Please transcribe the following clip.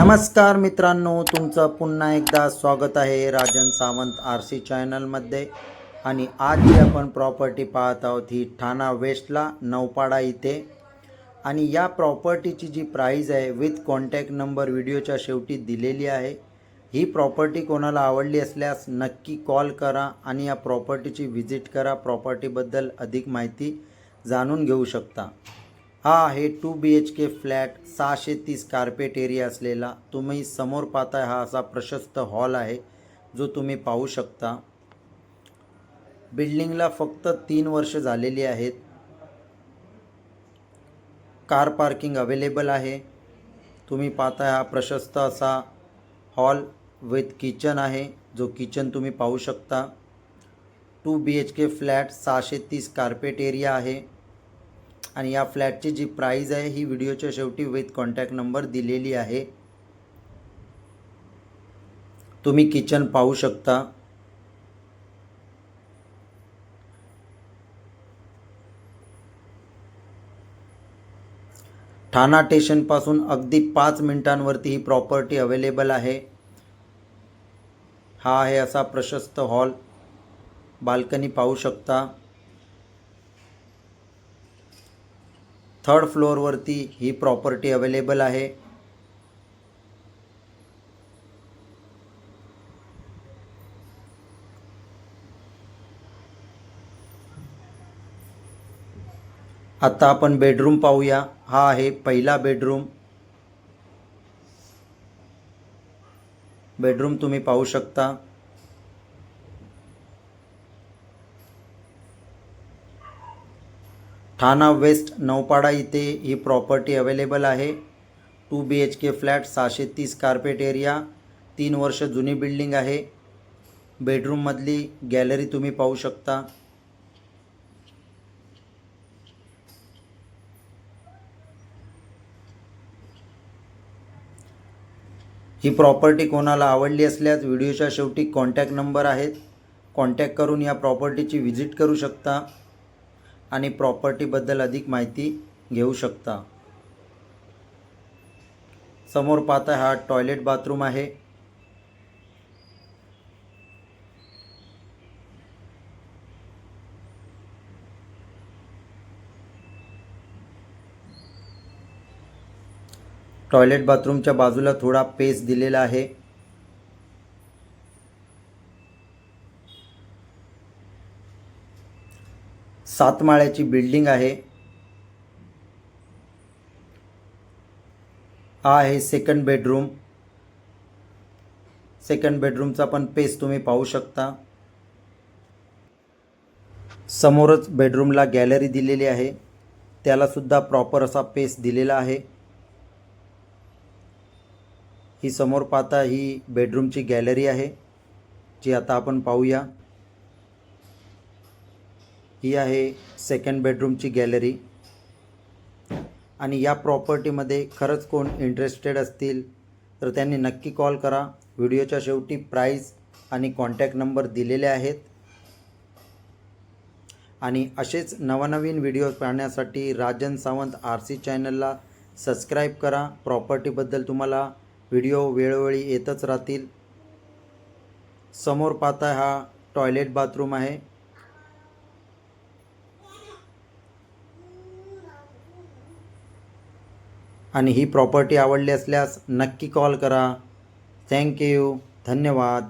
नमस्कार मित्रांनो तुमचं पुन्हा एकदा स्वागत आहे राजन सावंत आर सी चॅनलमध्ये आणि आज जी आपण प्रॉपर्टी पाहत आहोत ही ठाणा वेस्टला नौपाडा इथे. आणि या प्रॉपर्टीची जी प्राईज आहे विथ कॉन्टॅक्ट नंबर व्हिडिओच्या शेवटी दिलेली आहे. ही प्रॉपर्टी कोणाला आवडली असल्यास नक्की कॉल करा आणि या प्रॉपर्टीची व्हिजिट करा. प्रॉपर्टीबद्दल अधिक माहिती जाणून घेऊ शकता. हा आहे two B H K flat सहाशे तीस कार्पेट एरिया असलेला. तुम्ही समोर पाहताय हा असा प्रशस्त हॉल आहे जो तुम्ही पाहू शकता. बिल्डिंगला फक्त तीन वर्ष झालेली आहेत. कार पार्किंग अवेलेबल आहे. तुम्ही पाहताय हा प्रशस्त असा हॉल विथ किचन आहे जो किचन तुम्ही पाहू शकता. Two B H K flat सहाशे तीस कार्पेट एरिया आहे. आणि या फ्लॅटची जी प्राईज आहे ही व्हिडिओच्या शेवटी विथ कॉन्टॅक्ट नंबर दिलेली आहे. तुम्ही किचन पाहू शकता. ठाणा स्टेशनपासून अगदी पाच मिनिटांवरती ही प्रॉपर्टी अवेलेबल आहे. हा आहे असा प्रशस्त हॉल बाल्कनी पाहू शकता. थर्ड फ्लोअरवरती ही प्रॉपर्टी अवेलेबल आहे. आता आपण बेडरूम पाहूया. हा आहे पहिला बेडरूम बेडरूम तुम्ही पाहू शकता. ठाणा वेस्ट नौपाडा इथे ही प्रॉपर्टी अवेलेबल आहे. Two B H K flat सहाशे तीस कार्पेट एरिया तीन वर्ष जुनी बिल्डिंग आहे. बेडरूममधली गॅलरी तुम्ही पाहू शकता. ही प्रॉपर्टी कोणाला आवडली असल्यास व्हिडिओच्या शेवटी कॉन्टॅक्ट नंबर आहेत. कॉन्टॅक्ट करून या प्रॉपर्टीची व्हिजिट करू शकता. आणि प्रॉपर्टीबद्दल अधिक माहिती घेऊ शकता. समोर पाहता हा टॉयलेट बाथरूम आहे. टॉयलेट बाथरूमच्या बाजूला थोडा पेस दिलेला आहे. सात माळ्याची बिल्डिंग आहे. हा आहे सेकंड बेडरूम सेकंड बेडरूमचा पण पेस तुम्ही पाहू शकता. समोरच बेडरूमला गॅलरी दिलेली आहे. त्यालासुद्धा प्रॉपर असा पेस दिलेला आहे. ही समोर पाहता ही बेडरूमची गॅलरी आहे जी आता आपण पाहूया. ही आहे सेकंड बेडरूमची गॅलरी आणि या प्रॉपर्टीमध्ये खरंच कोण इंटरेस्टेड असतील तर त्यांनी नक्की कॉल करा. व्हिडिओच्या शेवटी प्राईस आणि कॉन्टॅक्ट नंबर दिलेले आहेत. आणि असेच नवनवीन व्हिडिओ पाहण्यासाठी राजन सावंत आर सी चॅनलला सबस्क्राईब करा. प्रॉपर्टीबद्दल तुम्हाला व्हिडिओ वेळोवेळी येतच राहतील. समोर पाहता हा टॉयलेट बाथरूम आहे. आणि ही प्रॉपर्टी आवडली असल्यास नक्की कॉल करा. थँक्यू धन्यवाद.